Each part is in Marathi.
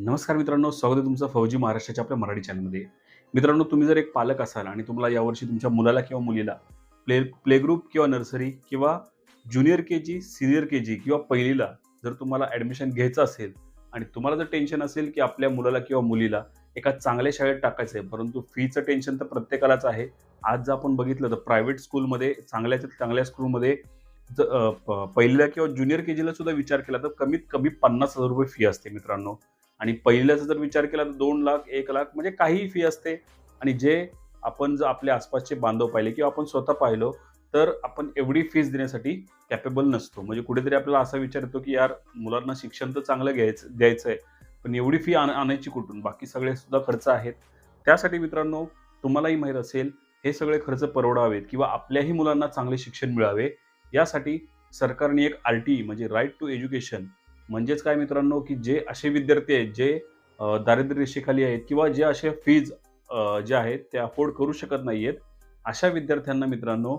नमस्कार मित्रांनो स्वागत आहे तुमचं फौजी महाराष्ट्राच्या आपल्या मराठी चॅनलमध्ये. मित्रांनो तुम्ही जर एक पालक असाल आणि तुम्हाला यावर्षी तुमच्या मुलाला किंवा मुलीला प्ले प्ले ग्रुप किंवा नर्सरी किंवा junior K G senior K G किंवा पहिलीला जर तुम्हाला ॲडमिशन घ्यायचं असेल आणि तुम्हाला जर टेन्शन असेल की आपल्या मुलाला किंवा मुलीला एका चांगल्या शाळेत टाकायचं आहे परंतु फीचं टेन्शन तर प्रत्येकालाच आहे. आज जर आपण बघितलं तर प्रायव्हेट स्कूलमध्ये चांगल्या चांगल्या स्कूलमध्ये ज- प- पहिल्या किंवा ज्युनियर के जीला सुद्धा विचार केला तर कमीत कमी पन्नास हजार रुपये फी असते मित्रांनो. आणि पहिल्याचा जर विचार केला तर दोन लाख एक लाख म्हणजे काहीही फी असते. आणि जे आपण जर आपल्या आसपासचे बांधव पाहिले किंवा आपण स्वतः पाहिलो तर आपण एवढी फीस देण्यासाठी कॅपेबल नसतो. म्हणजे कुठेतरी आपल्याला असा विचार येतो की यार मुलांना शिक्षण तर चांगलं घ्यायचं द्यायचं आहे पण एवढी फी आण आणायची कुठून? बाकी सगळे सुद्धा खर्च आहेत. त्यासाठी मित्रांनो तुम्हालाही माहीत असेल हे सगळे खर्च परवडावेत किंवा आपल्याही मुलांना चांगले शिक्षण मिळावे यासाठी सरकारने एक आर टी म्हणजे राईट टू एज्युकेशन म्हणजेच काय मित्रांनो की जे असे विद्यार्थी आहेत जे दारिद्र्यरेषेखाली दारिद्र्य रेषेखाली आहेत किंवा जे असे फीज जे आहेत ते अफोर्ड करू शकत नाही आहेत अशा विद्यार्थ्यांना मित्रांनो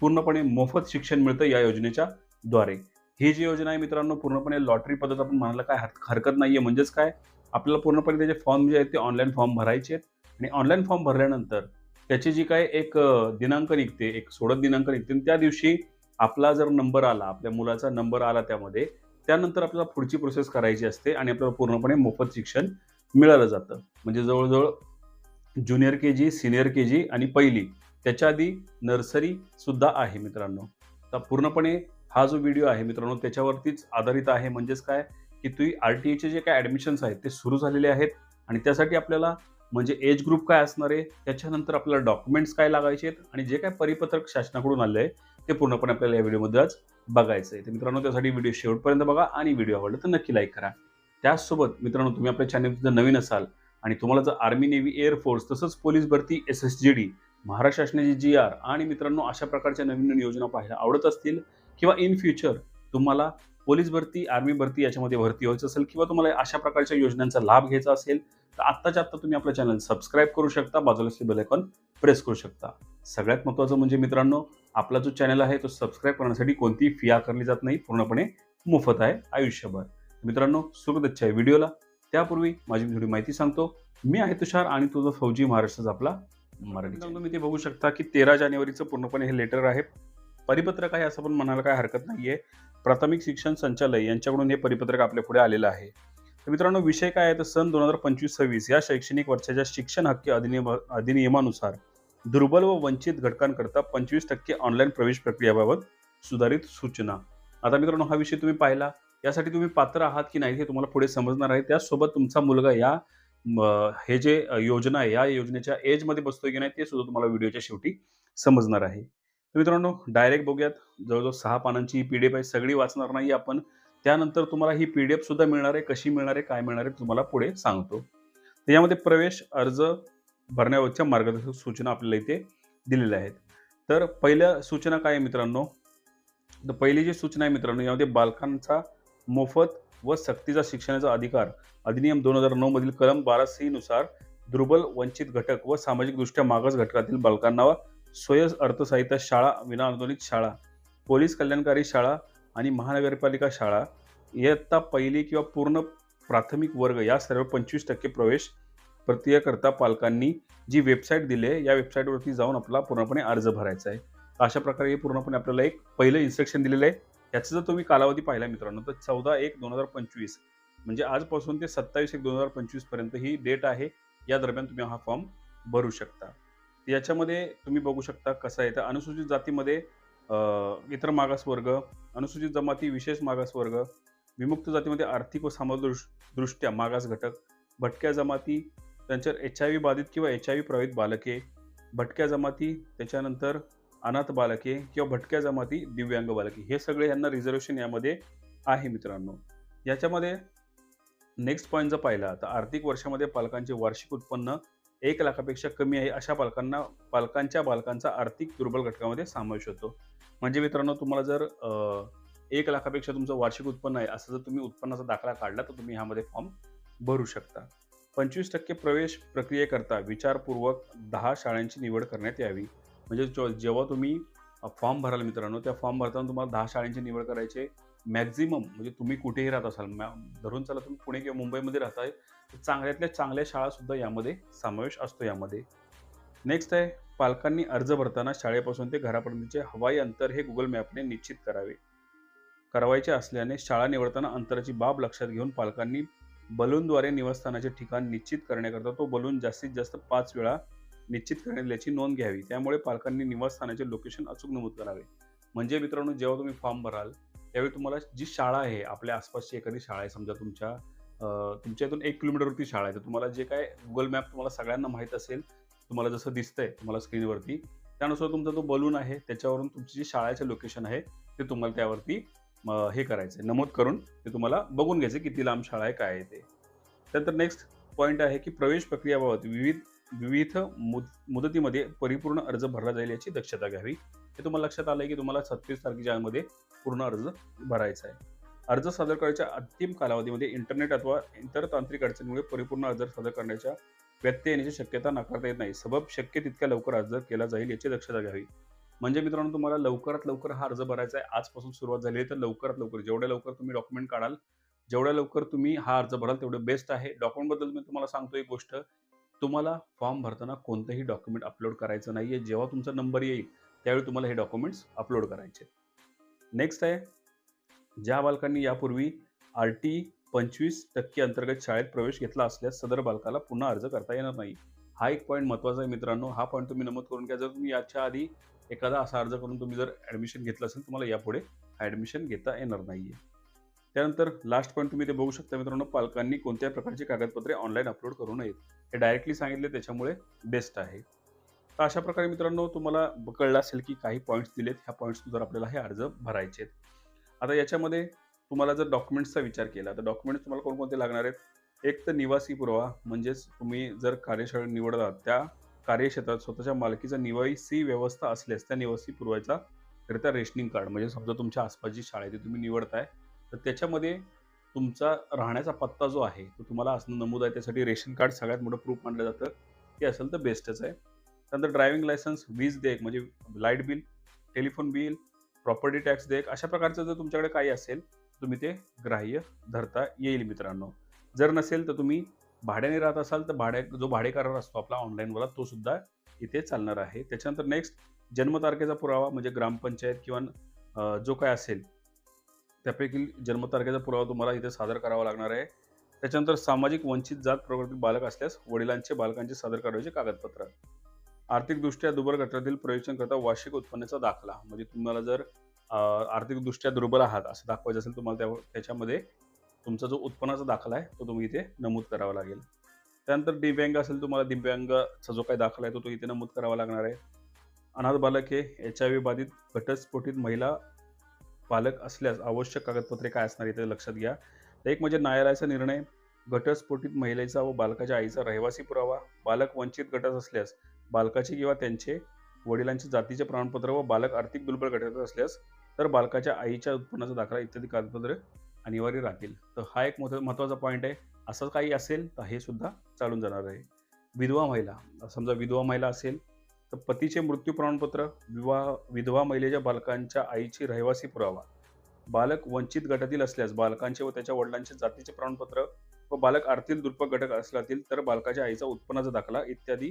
पूर्णपणे मोफत शिक्षण मिळतं या योजनेच्या द्वारे. ही जी योजना आहे मित्रांनो पूर्णपणे लॉटरी पद्धत आपण म्हणायला काय हरकत नाही आहे म्हणजेच काय आपल्याला पूर्णपणे त्याचे फॉर्म जे आहेत ते ऑनलाईन फॉर्म भरायचे आहेत. आणि ऑनलाईन फॉर्म भरल्यानंतर त्याची जी काय एक दिनांक निघते एक सोडत दिनांक निघते आणि त्या दिवशी आपला जर नंबर आला आपल्या मुलाचा नंबर आला त्यामध्ये त्यानंतर आपल्याला पुढची प्रोसेस करायची असते आणि आपल्याला पूर्णपणे मोफत शिक्षण मिळालं जातं. म्हणजे जवळजवळ junior K G senior K जी आणि पहिली त्याच्या आधी नर्सरी सुद्धा आहे मित्रांनो. तर पूर्णपणे हा जो व्हिडिओ आहे मित्रांनो त्याच्यावरतीच आधारित आहे. म्हणजेच काय? की तुम्ही आर टी एचे जे काय ॲडमिशन्स आहेत ते सुरू झालेले आहेत आणि त्यासाठी आपल्याला म्हणजे एज ग्रुप काय असणार आहे? त्याच्यानंतर आपल्याला डॉक्युमेंट्स काय लागायचे आहेत? आणि जे काय परिपत्रक शासनाकडून आले आहे ते पूर्णपणे आपल्याला या व्हिडिओमध्ये आज बघायचं आहे. तर मित्रांनो त्यासाठी व्हिडिओ शेवटपर्यंत बघा आणि व्हिडिओ आवडला तर नक्की लाईक करा. त्याचसोबत मित्रांनो तुम्ही आपल्या चॅनल जर नवीन असाल आणि तुम्हाला जर आर्मी नेव्ही एअरफोर्स तसंच पोलीस भरती S S G D Maharashtra शासनाची जी आर आणि मित्रांनो अशा प्रकारच्या नवीन नवीन योजना पाहायला आवडत असतील किंवा इन फ्युचर तुम्हाला पोलीस भरती आर्मी भरती याच्यामध्ये भरती व्हायचं असेल किंवा तुम्हाला अशा प्रकारच्या योजनांचा लाभ घ्यायचा असेल तर आत्ताच्या आत्ता तुम्ही आपलं चॅनल सबस्क्राईब करू शकता. बाजूला बेल आयकॉन प्रेस करू शकता. सगळ्यात महत्त्वाचं म्हणजे मित्रांनो आपला जो चॅनल आहे तो सबस्क्राईब करण्यासाठी कोणतीही फी आकारली जात नाही. पूर्णपणे मोफत आहे आयुष्यभर. मित्रांनो सुरुवातच्या आहे व्हिडिओला त्यापूर्वी माझी थोडी माहिती सांगतो. मी आहे तुषार आणि तुझं फौजी महाराष्ट्राचा आपला मराठी channel. तुम्ही ते बघू शकता की तेरा जानेवारीचं पूर्णपणे हे लेटर आहे. परिपत्रक आहे असं पण म्हणायला काय हरकत नाहीये. प्राथमिक शिक्षण संचालय यांच्याकडून हे परिपत्रक आपल्या पुढे आलेलं आहे. तर मित्रांनो विषय काय आहे? तर सन दोन हजार पंचवीस सव्वीस या शैक्षणिक वर्षाच्या शिक्षण हक्क अधिनियम अधिनियमानुसार दुर्बल व वंचित घटकांकरता पंचवीस टक्के ऑनलाईन प्रवेश प्रक्रियाबाबत सुधारित सूचना. आता मित्रांनो हा विषय तुम्ही पाहिला. यासाठी तुम्ही पात्र आहात की नाही हे तुम्हाला पुढे समजणार आहे. त्यासोबत तुमचा मुलगा या हे जे योजना आहे या योजनेच्या एजमध्ये बसतोय की नाही ते सुद्धा तुम्हाला व्हिडिओच्या शेवटी समजणार आहे. तर मित्रांनो डायरेक्ट बघूयात. जवळजवळ सहा पानांची ही पी डी एफ आहे. सगळी वाचणार नाही आपण. त्यानंतर तुम्हाला ही पी डी एफ सुद्धा मिळणार आहे. कशी मिळणार आहे काय मिळणार आहे तुम्हाला पुढे सांगतो. यामध्ये प्रवेश अर्ज भरण्याबाबतच्या मार्गदर्शक सूचना आपल्याला इथे दिलेल्या आहेत. तर पहिल्या सूचना काय आहे मित्रांनो? तर पहिली जी सूचना आहे मित्रांनो यामध्ये बालकांचा मोफत व सक्तीचा शिक्षणाचा अधिकार अधिनियम दोन हजार नऊ मधील कलम बारा सी नुसार दुर्बल वंचित घटक व सामाजिकदृष्ट्या मागास घटकातील बालकांना स्वय अर्थसहाय्यता शाळा विनाअनुदानित शाळा पोलीस कल्याणकारी शाळा आणि महानगरपालिका शाळा इयत्ता पहिली किंवा पूर्ण प्राथमिक वर्ग या सर्व पंचवीस टक्के प्रवेश प्रक्रियेकरता पालकांनी जी वेबसाईट दिली आहे या वेबसाईटवरती जाऊन आपला पूर्णपणे अर्ज भरायचा आहे. अशा प्रकारे हे पूर्णपणे आपल्याला एक पहिलं इन्स्ट्रक्शन दिलेलं आहे. याचा जर तुम्ही कालावधी पाहिला मित्रांनो तर चौदा एक दोन हजार पंचवीस म्हणजे आजपासून ते सत्तावीस एक दोन हजार पंचवीसपर्यंत ही डेट आहे. या दरम्यान तुम्ही हा फॉर्म भरू शकता. याच्यामध्ये तुम्ही बघू शकता कसं आहे. तर अनुसूचित जातीमध्ये इतर मागासवर्ग अनुसूचित जमाती विशेष मागासवर्ग विमुक्त जातीमध्ये आर्थिक व सामाजिक दृष्ट्या मागास घटक भटक्या जमाती त्यांच्यावर एच आय व्ही बाधित किंवा एच आय व्ही प्रभावित बालके भटक्या जमाती त्याच्यानंतर अनाथ बालके किंवा भटक्या जमाती दिव्यांग बालके हे सगळे यांना रिझर्वेशन यामध्ये आहे मित्रांनो. याच्यामध्ये नेक्स्ट पॉईंट जर पाहिला तर आर्थिक वर्षामध्ये पालकांचे वार्षिक उत्पन्न एक लाखापेक्षा कमी आहे अशा पालकांना पालकांच्या बालकांचा आर्थिक दुर्बल घटकामध्ये समावेश होतो. म्हणजे मित्रांनो तुम्हाला जर एक लाखापेक्षा तुमचं वार्षिक उत्पन्न आहे असं जर तुम्ही उत्पन्नाचा दाखला काढला तर तुम्ही ह्यामध्ये फॉर्म भरू शकता. पंचवीस टक्के प्रवेश प्रक्रियेकरता विचारपूर्वक दहा शाळांची निवड करण्यात यावी. म्हणजे जेव्हा तुम्ही फॉर्म भराल मित्रांनो त्या फॉर्म भरताना तुम्हाला दहा शाळांची निवड करायची मॅक्झिमम म्हणजे तुम्ही कुठेही राहत असाल मॅ धरून चला तुम्ही पुणे किंवा मुंबईमध्ये राहताय तर चांगल्यातल्या चांगल्या शाळासुद्धा यामध्ये समावेश असतो यामध्ये. नेक्स्ट आहे पालकांनी अर्ज भरताना शाळेपासून ते घरापर्यंतचे हवाई अंतर हे गुगल मॅपने निश्चित करावे. करावायचे असल्याने शाळा निवडताना अंतराची बाब लक्षात घेऊन पालकांनी बलूनद्वारे निवासस्थानाचे ठिकाण निश्चित करण्याकरता तो बलून जास्तीत जास्त पाच वेळा निश्चित करण्याची नोंद घ्यावी. त्यामुळे पालकांनी निवासस्थानाचे लोकेशन अचूक नमूद करावे. म्हणजे मित्रांनो जेव्हा तुम्ही फॉर्म भराल त्यावेळी तुम्हाला जी शाळा आहे आपल्या आसपासची एखादी शाळा आहे समजा तुमच्या तुमच्या इथून एक किलोमीटरवरती शाळा आहे तर तुम्हाला जे काय गुगल मॅप तुम्हाला सगळ्यांना माहीत असेल तुम्हाला जसं दिसतंय तुम्हाला स्क्रीनवरती त्यानुसार तुमचा जो बलून आहे त्याच्यावरून तुमची जी शाळेचं लोकेशन आहे ते तुम्हाला त्यावरती हे करायचं आहे नमूद करून ते तुम्हाला बघून घ्यायचं किती लांब शाळा आहे काय आहे ते. त्यानंतर नेक्स्ट पॉईंट आहे की प्रवेश प्रक्रियाबाबत विविध विविध मुद मुदतीमध्ये परिपूर्ण अर्ज भरला जाईल याची दक्षता घ्यावी. हे तुम्हाला लक्षात आलं आहे की तुम्हाला सत्तीस तारखेच्या आतमध्ये पूर्ण अर्ज भरायचा आहे. अर्ज सादर करायच्या अंतिम कालावधीमध्ये इंटरनेट अथवा इतर तांत्रिक अडचणीमुळे परिपूर्ण अर्ज सादर करण्याच्या व्यत्यय येण्याची शक्यता नाकारता येत नाही. सबब शक्य तितक्या लवकर अर्ज केला जाईल याची दक्षता घ्यावी. म्हणजे मित्रांनो तुम्हाला लवकरात लवकर हा अर्ज भरायचा आहे. आजपासून सुरुवात झाली आहे तर लवकरात लवकर जेवढ्या लवकर तुम्ही डॉक्युमेंट काढाल जेवढ्या लवकर तुम्ही हा अर्ज भराल तेवढं बेस्ट आहे. डॉक्युमेंटबद्दल मी तुम्हाला सांगतो एक गोष्ट. तुम्हाला फॉर्म भरताना कोणतंही डॉक्युमेंट अपलोड करायचं नाही आहे जेव्हा तुमचा नंबर येईल त्यावेळी तुम्हाला हे डॉक्युमेंट्स अपलोड करायचे नेक्स्ट आहे ज्या बालकांनी यापूर्वी आर टी पंचवीस टक्के अंतर्गत शाळेत प्रवेश घेतला असल्यास सदर बालकाला पुन्हा अर्ज करता येणार नाही. हा एक पॉईंट महत्त्वाचा आहे मित्रांनो. हा पॉईंट तुम्ही नमूद करून घ्या. जर तुम्ही याच्या आधी एखादा असा अर्ज करून तुम्ही जर ॲडमिशन घेतलं असेल तुम्हाला यापुढे ॲडमिशन घेता येणार नाही आहे त्यानंतर लास्ट पॉईंट तुम्ही ते बघू शकता मित्रांनो पालकांनी कोणत्या प्रकारची कागदपत्रे ऑनलाईन अपलोड करू नयेत. हे डायरेक्टली सांगितले त्याच्यामुळे बेस्ट आहे. तर अशा प्रकारे मित्रांनो तुम्हाला कळलं असेल की काही पॉईंट्स दिलेत. ह्या पॉईंट्सनुसार आपल्याला हे अर्ज भरायचे आहेत. आता याच्यामध्ये तुम्हाला जर डॉक्युमेंट्सचा विचार केला तर डॉक्युमेंट्स तुम्हाला कोणकोणते लागणार आहेत? एक तर निवासी पुरावा म्हणजेच तुम्ही जर कार्यशाळा निवडतात त्या कार्यक्षेत्रात स्वतःच्या मालकीचा निवासी व्यवस्था असल्यास त्या निवासी पुरवायचा करिता रेशनिंग कार्ड. म्हणजे समजा तुमच्या आसपासची शाळा आहे ती तुम्ही निवडताय तर त्याच्यामध्ये तुमचा राहण्याचा पत्ता जो आहे तो तुम्हाला असणं नमूद आहे. त्यासाठी रेशन कार्ड सगळ्यात मोठं प्रूफ मानलं जातं. ते असेल तर बेस्टच आहे. त्यानंतर ड्रायव्हिंग लायसन्स वीज देयक म्हणजे light bill telephone bill property tax देयक अशा प्रकारचं जर तुमच्याकडे काही असेल तुम्ही ते ग्राह्य धरता येईल मित्रांनो. जर नसेल तर तुम्ही भाड्याने राहत असाल तर भाड्या जो भाडेकरार असतो आपला ऑनलाईनवाला तो सुद्धा इथे चालणार आहे. त्याच्यानंतर नेक्स्ट जन्मतारखेचा पुरावा म्हणजे ग्रामपंचायत किंवा जो काय असेल त्यापैकी जन्मतारखेचा पुरावा तुम्हाला इथे सादर करावा लागणार आहे. त्याच्यानंतर सामाजिक वंचित जात प्रवर्ती बालक असल्यास वडिलांचे बालकांचे सादर करायचे कागदपत्र. आर्थिकदृष्ट्या दुर्बल गटातील प्रयोजनकरता वार्षिक उत्पन्नाचा दाखला. म्हणजे तुम्हाला जर आर्थिकदृष्ट्या दुर्बल आहात असं दाखवायचं असेल तुम्हाला त्या त्याच्यामध्ये तुमचा जो उत्पन्नाचा दाखला आहे तो तुम्ही इथे नमूद करावा लागेल. त्यानंतर दिव्यांग असेल तुम्हाला दिव्यांगाचा जो काही दाखला आहे तो तो इथे नमूद करावा लागणार आहे. अनाथ बालक हे एच आय व्ही बाधित घटस्फोटित महिला पालक असल्यास आवश्यक कागदपत्रे काय असणार इथे लक्षात घ्या. तर एक म्हणजे न्यायालयाचा निर्णय घटस्फोटित महिलेचा व बालकाच्या आईचा रहिवासी पुरावा. बालक वंचित गटात असल्यास बालकाचे किंवा त्यांचे वडिलांचे जातीचे प्रमाणपत्र व बालक आर्थिक दुर्बल गटात असल्यास तर बालकाच्या आईच्या उत्पन्नाचा दाखला इत्यादी कागदपत्रे अनिवार्य राहतील. तर हा एक मोठा महत्त्वाचा पॉईंट आहे. असं काही असेल तर हे सुद्धा चालून जाणार आहे. विधवा महिला समजा विधवा महिला असेल तर पतीचे मृत्यू प्रमाणपत्र विवाह विधवा महिलेच्या बालकांच्या आईची रहिवासी पुरावा. बालक वंचित गटातील असल्यास बालकांचे व त्याच्या वडिलांचे जातीचे प्रमाणपत्र व बालक आर्थिक दुर्पक घटक असलातील तर बालकाच्या आईचा उत्पन्नाचा दाखला इत्यादी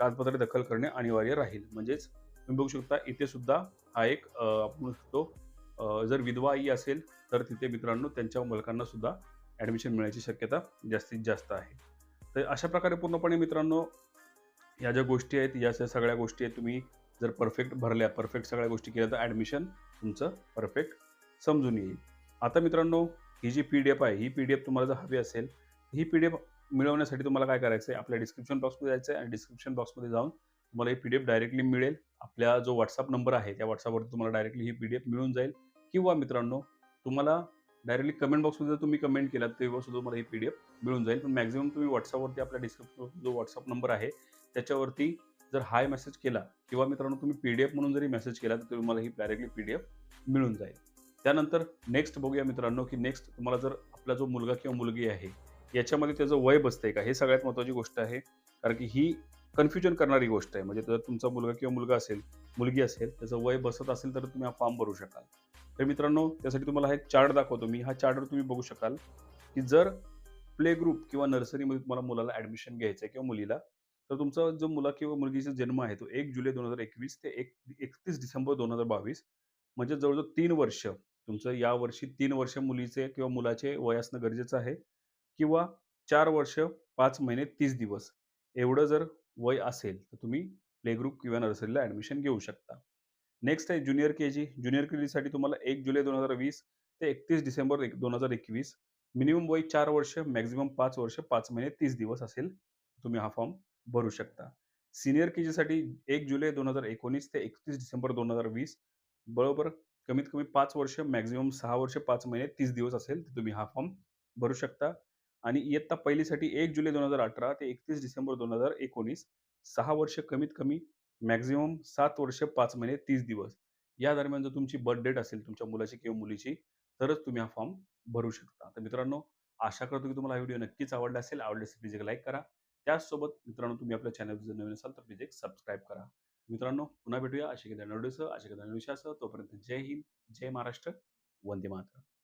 कागदपत्रे दखल करणे अनिवार्य राहील. म्हणजेच तुम्ही बघू शकता इथे सुद्धा हा एक आपण म्हणू शकतो जर विधवा आई असेल तर तिथे मित्रांनो त्यांच्या मुलकांना सुद्धा ॲडमिशन मिळायची शक्यता जास्तीत जास्त आहे. तर अशा प्रकारे पूर्णपणे मित्रांनो या ज्या गोष्टी आहेत या ज्या सगळ्या गोष्टी आहेत तुम्ही जर परफेक्ट भरल्या परफेक्ट सगळ्या गोष्टी केल्या तर ॲडमिशन तुमचं परफेक्ट समजून येईल. आता मित्रांनो ही जी पी डी एफ आहे ही पी डी एफ तुम्हाला जर हवी असेल ही पी डी एफ मिळवण्यासाठी तुम्हाला काय करायचं आहे आपल्या डिस्क्रिप्शन बॉक्समध्ये जायचं आहे आणि डिस्क्रिप्शन बॉक्समध्ये जाऊन तुम्हाला ही पी डी एफ डायरेक्टली मिळेल. आपल्या जो व्हॉट्सअप नंबर आहे त्या व्हॉट्सअपवरती तुम्हाला डायरेक्टली ही पी डी एफ मिळून जाईल. किंवा मित्रांनो तुम्हाला डायरेक्टली कमेंट बॉक्समध्ये जर तुम्ही कमेंट केलात तेव्हा सुद्धा तुम्हाला ही पी डी एफ मिळून जाईल. पण मॅक्झिमम तुम्ही व्हॉट्सअपवरती आपल्या डिस्क्रिप्शन जो व्हॉट्सअप नंबर आहे त्याच्यावरती जर हाय मेसेज केला किंवा मित्रांनो तुम्ही पी डी एफ म्हणून जरी मेसेज केला तर तुम्हाला ही डायरेक्टली पी डी एफ मिळून जाईल. त्यानंतर नेक्स्ट बघूया मित्रांनो की नेक्स्ट तुम्हाला जर आपला जो मुलगा किंवा मुलगी आहे याच्यामध्ये त्याचं वय बसतंय का? हे सगळ्यात महत्त्वाची गोष्ट आहे. कारण की ही कन्फ्युजन करणारी गोष्ट आहे. म्हणजे जर तुमचा मुलगा किंवा मुलगा असेल मुलगी असेल त्याचं वय बसत असेल तर तुम्ही हा फॉर्म भरू शकाल. तर मित्रांनो त्यासाठी तुम्हाला हा एक चार्ट दाखवतो मी. हा चार्टवर तुम्ही बघू शकाल की जर प्ले ग्रुप किंवा नर्सरीमध्ये तुम्हाला मुलाला ॲडमिशन घ्यायचं आहे किंवा मुलीला तर तुमचा जो मुला किंवा मुलगीचा जन्म आहे तो एक जुलै दोन हजार एकवीस ते एक एकतीस डिसेंबर दोन हजार बावीस म्हणजे जवळजवळ तीन वर्ष तुमचं या वर्षी तीन वर्ष मुलीचे किंवा मुलाचे वय असणं गरजेचं आहे किंवा चार वर्ष पाच महिने तीस दिवस. एवढं जर वय असेल तर तुम्ही प्ले ग्रुप किंवा नर्सरीला ॲडमिशन घेऊ शकता. नेक्स्ट आहे junior K G junior K जीसाठी तुम्हाला एक जुलै दोन हजार वीस ते एकतीस डिसेंबर एक दोन हजार एकवीस. मिनिमम वय चार वर्ष मॅक्झिमम पाच वर्ष पाच महिने तीस दिवस असेल. तुम्ही हा फॉर्म भरू शकता. सिनियर के जीसाठी एक जुलै दोन हजार एकोणीस ते एकतीस डिसेंबर दोन हजार वीस. बरोबर? कमीत कमी पाच वर्ष मॅक्झिमम सहा वर्ष पाच महिने तीस दिवस असेल तर तुम्ही हा फॉर्म भरू शकता. आणि इयत्ता पहिलीसाठी एक जुलै दोन हजार अठरा ते एकतीस डिसेंबर दोन हजार एकोणीस. सहा वर्ष कमीत कमी मॅक्झिमम सात वर्ष पाच महिने तीस दिवस. या दरम्यान जर तुमची बर्थ डेट असेल तुमच्या मुलाची किंवा मुलीची तरच तुम्ही हा फॉर्म भरू शकता. तर मित्रांनो आशा करतो की तुम्हाला हा व्हिडिओ नक्कीच आवडला असेल. आवडले असेल प्लीज एक लाईक करा. त्याचसोबत मित्रांनो तुम्ही आपल्या चॅनल जर नवीन असाल तर प्लीज एक सबस्क्राईब करा. मित्रांनो पुन्हा भेटूया. अशा काही व्हिडिओसह अशा काही तोपर्यंत जय हिंद जय महाराष्ट्र. वंदे मातरम.